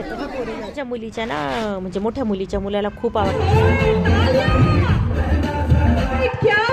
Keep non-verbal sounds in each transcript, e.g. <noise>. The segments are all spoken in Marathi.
माझ्या मुलीच्या ना म्हणजे मोठ्या मुलीच्या मुलाला खूप आवडतं. क्या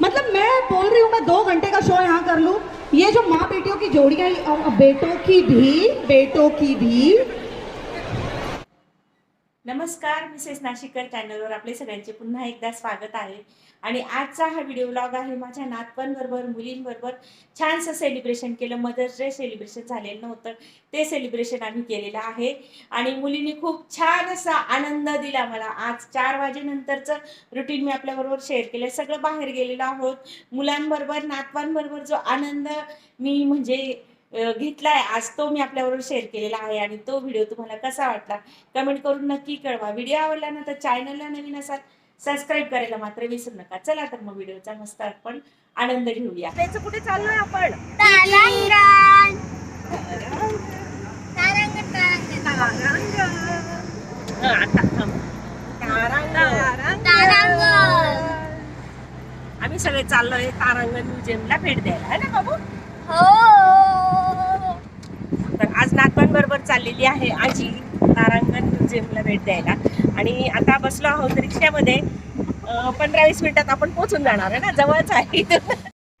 मतलब मैं बोल रही हूँ मैं दो घंटे का शो यहाँ कर लूँ। ये जो माँ बेटियों की जोड़ी है बेटों की भी बेटों की भी नमस्कार मिसेस नाशिकर चॅनलवर आपले सगळ्यांचे पुन्हा एकदा स्वागत आहे. आणि आजचा हा व्हिडिओ ब्लॉग आहे माझ्या नातवांबरोबर मुलींबरोबर. छानसं सेलिब्रेशन केलं. मदर्स डे सेलिब्रेशन झालेलं नव्हतं. ते सेलिब्रेशन आम्ही केलेलं आहे. आणि मुलींनी खूप छान असा आनंद दिला मला. आज चार वाजेनंतरचं रुटीन मी आपल्याबरोबर शेअर केलं सगळं बाहेर गेलेलो आहोत. मुलांबरोबर नातवांबरोबर जो आनंद मी म्हणजे घेतलाय. आज तो मी आपल्याबरोबर शेअर केलेला आहे आणि तो व्हिडिओ तुम्हाला कसा वाटला? कमेंट करून नक्की कळवा. व्हिडिओ आवडला ना तर चॅनलला नवीन असाल सबस्क्राईब करायला मात्र विसरू नका. चला तर मग व्हिडिओचा मस्त आपण आनंद घेऊया. त्याचं कुठे चाललोय आपण? तारांगण. तारांगण आता थांब. तारांगण. आम्ही सगळे चाललोय तारांगण म्युझियमला भेट द्यायला है ना बाबू? हो तर आज नातवांबरोबर चाललेली आहे. आजी तारांगण म्युझियमला भेट द्यायला. आणि आता बसलो आहोत रिक्षामध्ये. पंधरा वीस मिनिटात आपण पोहोचून जाणार आहे ना? जवळच आहे.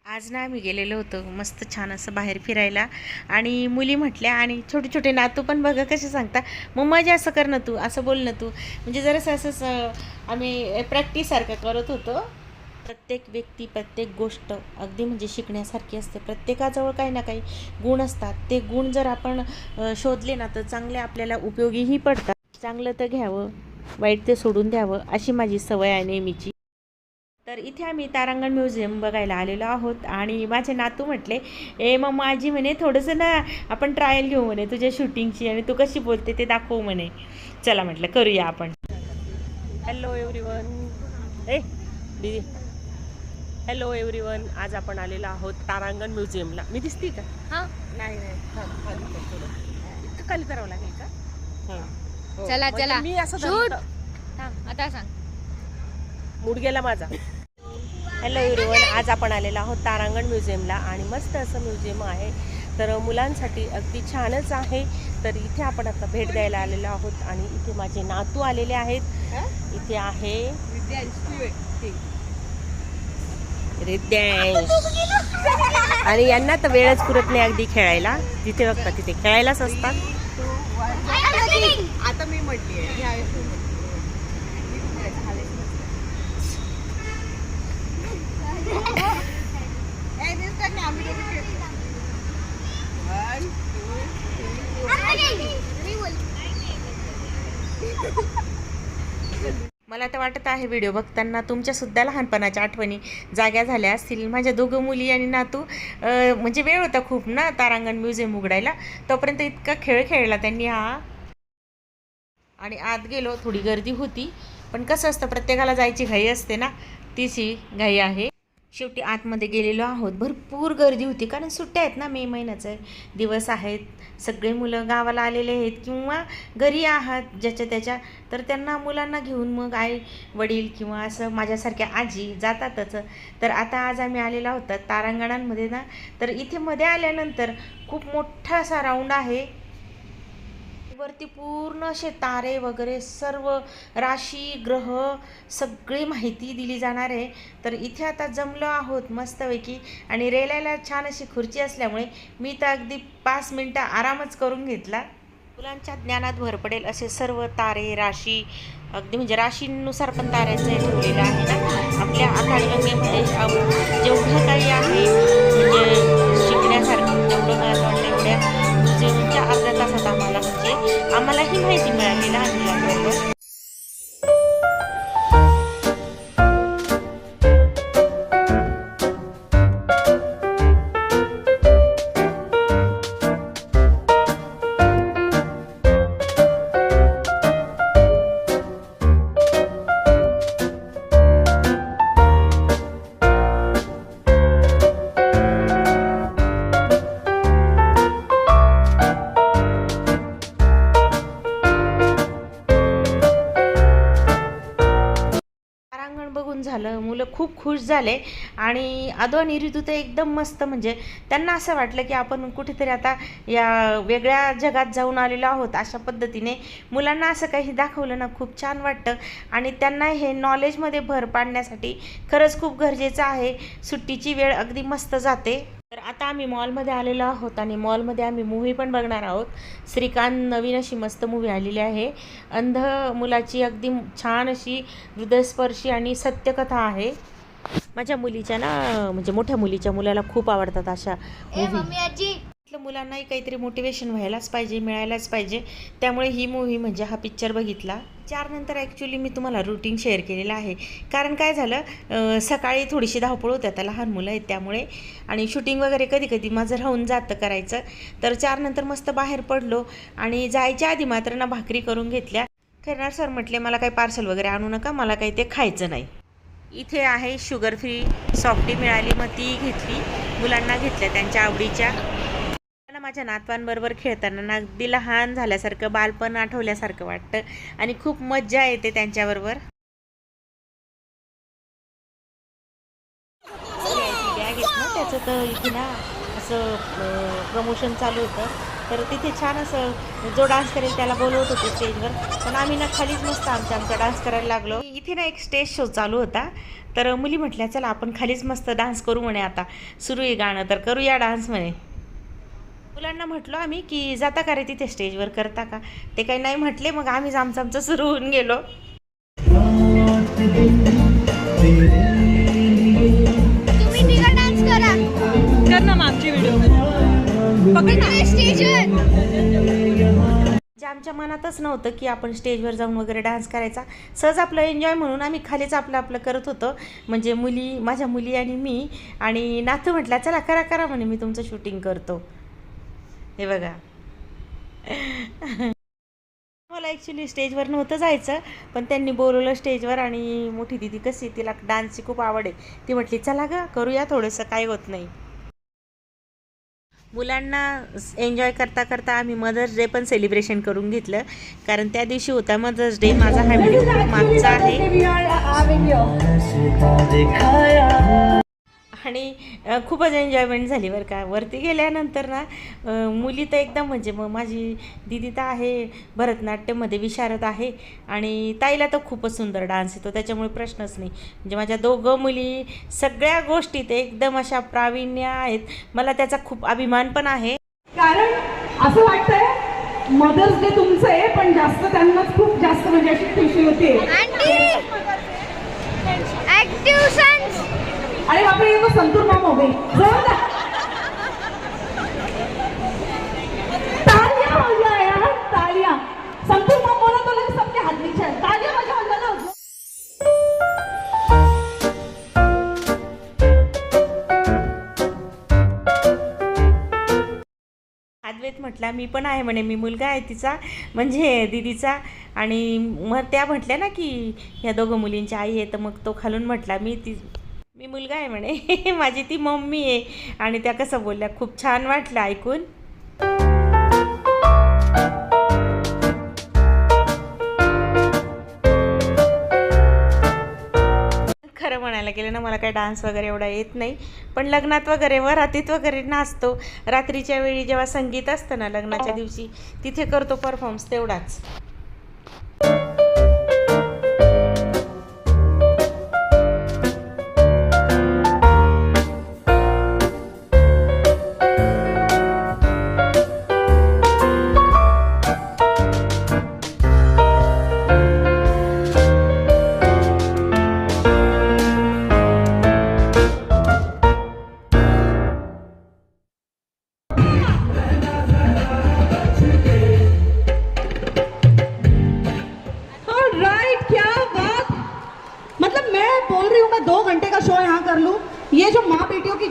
आज ना आम्ही गेलेलो होतो. मस्त छान असं बाहेर फिरायला. आणि मुली म्हटल्या आणि छोटे छोटे नातू पण बघा कसे सांगता. मग मजा असं कर ना तू असं बोल ना तू. म्हणजे जरासं असंच आम्ही प्रॅक्टिससारखं करत होतो. प्रत्येक व्यक्ती प्रत्येक गोष्ट अगदी म्हणजे शिकण्यासारखी असते. प्रत्येकाजवळ काही ना काही गुण असतात. ते गुण जर आपण शोधले ना तर चांगले आपल्याला उपयोगीही पडतात. चांगलं तर घ्यावं वाईट ते सोडून द्यावं अशी माझी सवय आहे नेहमीची. तर इथे आम्ही तारांगण म्युझियम बघायला आलेलो आहोत आणि माझे नातू म्हटले ए मग माझी म्हणे थोडंसं ना आपण ट्रायल घेऊ म्हणे तुझ्या शूटिंगची आणि तू कशी बोलते ते दाखवू म्हणे. चला म्हटलं करूया आपण. हॅलो एव्हरीवन ए दीदी. हॅलो एव्हरीवन आज आपण आलेलो आहोत तारांगण म्युझियमला. मी दिसते का? हा? नाही नाही. थांब, खाली कर थोडं. इतकं खाली करावं लागेल का? हां. हो. चला, म्हणजे चला. मी असं Shoot. धरलं थांब आता सांग. तर मूड गेला माझा. हॅलो एव्हरीवन आज आपण आलेलो आहोत तारांगण म्युझियमला आणि मस्त असं म्युझियम आहे. तर मुलांसाठी अगदी छानच आहे. तर इथे आपण आता भेट द्यायला आलेलो आहोत आणि इथे माझे नातू आलेले आहेत. इथे आहे. रिद्यांश. आणि यांना तर वेळच पुरत नाही अगदी खेळायला. जिथे बघता तिथे खेळायलाच असतात. आता मी म्हटली मला तर वाटत आहे व्हिडिओ बघताना तुमच्यासुद्धा लहानपणाच्या आठवणी जाग्या झाल्या असतील. माझ्या दोघं मुली आणि नातू म्हणजे वेळ होता खूप ना तारांगण म्युझियम उघडायला. तोपर्यंत इतका खेळ खेळला त्यांनी हा. आणि आत गेलो थोडी गर्दी होती. पण कसं असतं प्रत्येकाला जायची घाई असते ना तीच ही घाई आहे. शेवटी आतमध्ये गेलेलो आहोत. भरपूर गर्दी होती कारण सुट्ट्या आहेत ना मे महिन्याचे. दिवस आहेत सगळे मुलं गावाला आलेले आहेत किंवा घरी आहात ज्याच्या त्याच्या तर त्यांना मुलांना घेऊन मग आई वडील किंवा असं माझ्यासारख्या आजी जातातच. तर आता आज आम्ही आलेला होता तारांगणांमध्ये ना. तर इथे मध्ये आल्यानंतर खूप मोठा असा राऊंड आहे. वरती पूर्ण असे तारे वगैरे सर्व राशी ग्रह सगळी माहिती दिली जाणार आहे. तर इथे आता जमलो आहोत मस्तपैकी. आणि रेलायला छान अशी खुर्ची असल्यामुळे मी तर अगदी पाच मिनटं आरामच करून घेतला. मुलांच्या ज्ञानात भर पडेल असे सर्व तारे राशी अगदी म्हणजे राशीनुसार पण ताऱ्याचं हे ठेवलेलं आहे ना. आपल्या आकाशगंगेमध्ये म्हणजे जेवढं काही आहे म्हणजे शिकण्यासारखं जेवढं मला वाटतं एवढ्या जेवणच्या अर्ध्या तासात आम्हाला म्हणजे आम्हाला ही माहिती मिळाली लहान मुलांबरोबर. झालं मुलं खूप खुश झाले आणि आदो आणि ऋतू तर एकदम मस्त म्हणजे त्यांना असं वाटलं की आपण कुठेतरी आता या वेगळ्या जगात जाऊन आलेलो आहोत अशा पद्धतीने मुलांना असं काही दाखवलं ना खूप छान वाटतं. आणि त्यांना हे नॉलेजमध्ये भर पाडण्यासाठी खरंच खूप गरजेचं आहे. सुट्टीची वेळ अगदी मस्त जाते. तर आता आम्ही मॉलमध्ये आलेलो आहोत आणि मॉलमध्ये आम्ही मूव्ही पण बघणार आहोत. श्रीकांत नवीन अशी मस्त मूव्ही आलेली आहे. अंध मुलाची अगदी छान अशी हृदयस्पर्शी आणि सत्यकथा आहे. माझ्या मुलीच्या ना म्हणजे मोठ्या मुलीच्या मुलाला खूप आवडतात अशा मूव्ही मम्मी मुलांनाही काहीतरी मोटिवेशन व्हायलाच पाहिजे मिळायलाच पाहिजे. त्यामुळे ही मूव्ही म्हणजे हा पिक्चर बघितला. चारनंतर ॲक्च्युली मी तुम्हाला रुटीन शेअर केलेलं आहे. कारण काय झालं सकाळी थोडीशी धावपळ होत्या त्या लहान मुलं आहेत त्यामुळे. आणि शूटिंग वगैरे कधी कधी माझं राहून जातं करायचं. तर चारनंतर मस्त बाहेर पडलो आणि जायच्या आधी मात्र ना भाकरी करून घेतल्या. खेळणार सर म्हटले मला काही पार्सल वगैरे आणू नका मला काही ते खायचं नाही. इथे आहे शुगर फ्री सॉफ्टी मिळाली मग ती घेतली. मुलांना घेतल्या त्यांच्या आवडीच्या. माझ्या नातवांबरोबर खेळताना ना अगदी लहान झाल्यासारखं बालपण आठवल्यासारखं वाटतं आणि खूप मज्जा येते त्यांच्याबरोबर. बॅग आहेत ना त्याचं तर इथे ना असं प्रमोशन चालू होतं. तर तिथे छान असं जो डान्स करेल त्याला बोलवत होते स्टेजवर पण आम्ही ना खालीच मस्त आमच्या आमचा डान्स करायला लागलो. इथे ना एक स्टेज शो चालू होता. तर मुली म्हटल्या चला आपण खालीच मस्त डान्स करू म्हणे आता. सुरू आहे गाणं तर करूया डान्स म्हणे. मुलांना म्हटलो आम्ही की जाता का रे तिथे स्टेजवर करता का? ते काही नाही म्हटले मग आम्हीच आमचं आमचं सुरू होऊन गेलो. तुम्ही तिघा डान्स करा. कर ना मागची व्हिडिओ जे आमच्या मनातच नव्हतं की आपण स्टेजवर जाऊन वगैरे डान्स करायचा. सहज आपलं एन्जॉय म्हणून आम्ही खालीच आपलं आपलं करत होतो. म्हणजे मुली माझ्या मुली आणि मी. आणि नातू म्हटल्या चला करा करा म्हणे मी तुमचं शूटिंग करतो. हे बघा. मला ॲक्च्युली स्टेजवर नव्हतं जायचं पण त्यांनी बोलवलं स्टेजवर आणि मोठी दिदी कशी तिला डान्सची खूप आवड आहे. ती म्हटली चला ग करूया थोडंसं काही होत नाही. मुलांना एन्जॉय करता करता आम्ही मदर्स डे पण सेलिब्रेशन करून घेतलं. कारण त्या दिवशी होता मदर्स डे माझा हा व्हिडिओ खूप मागचा आहे. आणि खूपच एन्जॉयमेंट झाली बरं का. वरती गेल्यानंतर ना मुली तर एकदम म्हणजे मग माझी दिदी तर आहे भरतनाट्यममध्ये विशारद आहे आणि ताईला तर खूपच सुंदर डान्स येतो त्याच्यामुळे प्रश्नच नाही. म्हणजे माझ्या दोघं मुली सगळ्या गोष्टीत एकदम अशा प्रावीण्य आहेत. मला त्याचा खूप अभिमान पण आहे. कारण असं वाटतंय मदर्स डे तुमचं आहे पण जास्त त्यांनाच खूप जास्त म्हणजे अशी खुशी होते. आंटी ऍक्टिव्ह सन्स अरे बापरे ये संतूर मॉम हो यार संतूर सबके अद्वैत म्हटला मी पण आहे म्हणे मी मुलगा आहे तिचा म्हणजे दिदीचा. आणि मग त्या म्हटल्या ना की ह्या दोघं मुलींची आई आहे तर मग तो खालून म्हटला मी ती मी मुलगा आहे म्हणे. <laughs> माझी ती मम्मी आहे. आणि त्या कसं बोलल्या खूप छान वाटलं ऐकून. खरं म्हणायला गेलं ना मला काय डान्स वगैरे एवढा येत नाही. पण लग्नात वगैरे व रात्रीत वगैरे नाचतो. रात्रीच्या वेळी जेव्हा संगीत असतं ना लग्नाच्या दिवशी तिथे करतो परफॉर्म्स तेवढाच.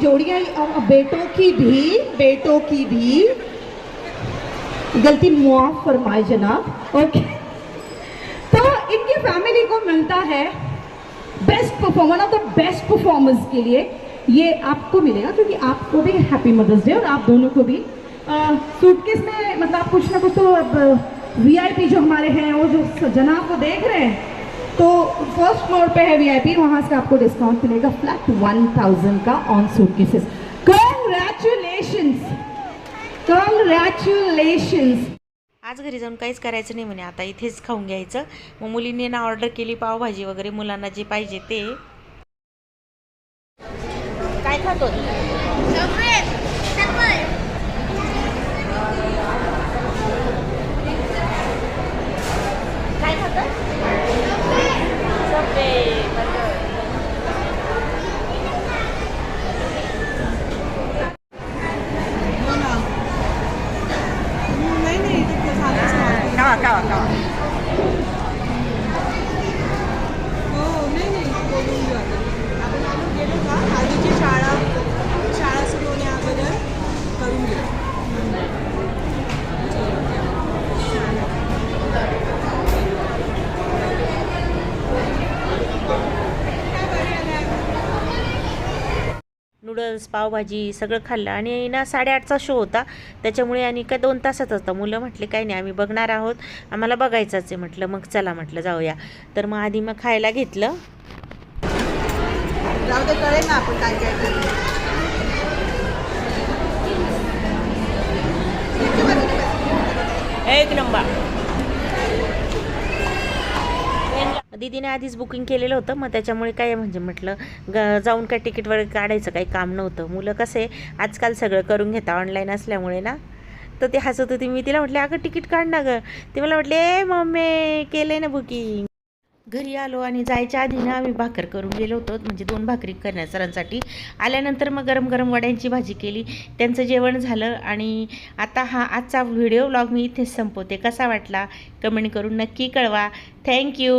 जोड़ियाँ, और बेटों की भी, बेटों की भी। गलती मुआफ फरमाए, जनाब। ओके तो इनकी फैमिली को मिलता है best performer of the best performance के लिए। ये आपको मिलेगा, क्योंकि आपको भी हैप्पी मदर्स डे और आप दोनों को भी। सूटकेस में मतलब कुछ ना कुछ तो अब वीआईपी जो हमारे हैं, वो जो जनाब को देख रहे हैं तो फर्स्ट फ्लोर पे है वीआईपी वहाँ से आपको डिस्काउंट मिलेगा। फ्लैट वन थाउजेंड का ऑन सूटकेसेस कॉन्ग्रेचुलेशंस कॉन्ग्रेचुलेशंस आज घरी जाऊन काहीच करायचं नाही म्हणे आता इथेच खाऊन घ्यायचं. मग मुलींनी ना ऑर्डर केली पावभाजी वगैरे मुलांना जे पाहिजे ते. काय खातो चॉकलेट ऍपल काय खातो कावा कावा कावा हो नाही नाही बोलून घेऊ आता आपण आलो गेलो का आधीची शाळा शाळा सुरू होण्या अगोदर करून घेऊ नूडल्स पावभाजी सगळं खाल्लं. आणि ना साडेआठचा शो होता. त्याच्यामुळे आणि काय दोन तासात होता. मुलं म्हटले काही नाही आम्ही बघणार आहोत. आम्हाला बघायचंच आहे. म्हटलं मग चला म्हटलं जाऊया. तर मग आधी मग खायला घेतलं. जाऊ दे कळेल ना आपण काय एक नंबर. दीदीने आधीच बुकिंग केलेलं होतं. मग त्याच्यामुळे काय म्हणजे म्हटलं ग जाऊन काय तिकीट वगैरे काढायचं काही काम नव्हतं. मुलं कसे आजकाल सगळं करून घेता ऑनलाईन असल्यामुळे ना. तर ते हसत होती. मी तिला म्हटले अगं तिकीट काढ ना गं. ती मला म्हटले ए मम्मी केलं ना बुकिंग घरी आलो आणि जायच्या आधी ना आम्ही भाकर करून गेलो होतो. म्हणजे दोन भाकरी करण्या सरांसाठी. आल्यानंतर मग गरम गरम वड्यांची भाजी केली. त्यांचं जेवण झालं आणि आता हा आजचा व्हिडिओ व्लॉग मी इथेच संपवते. कसा वाटला? कमेंट करून नक्की कळवा. थँक्यू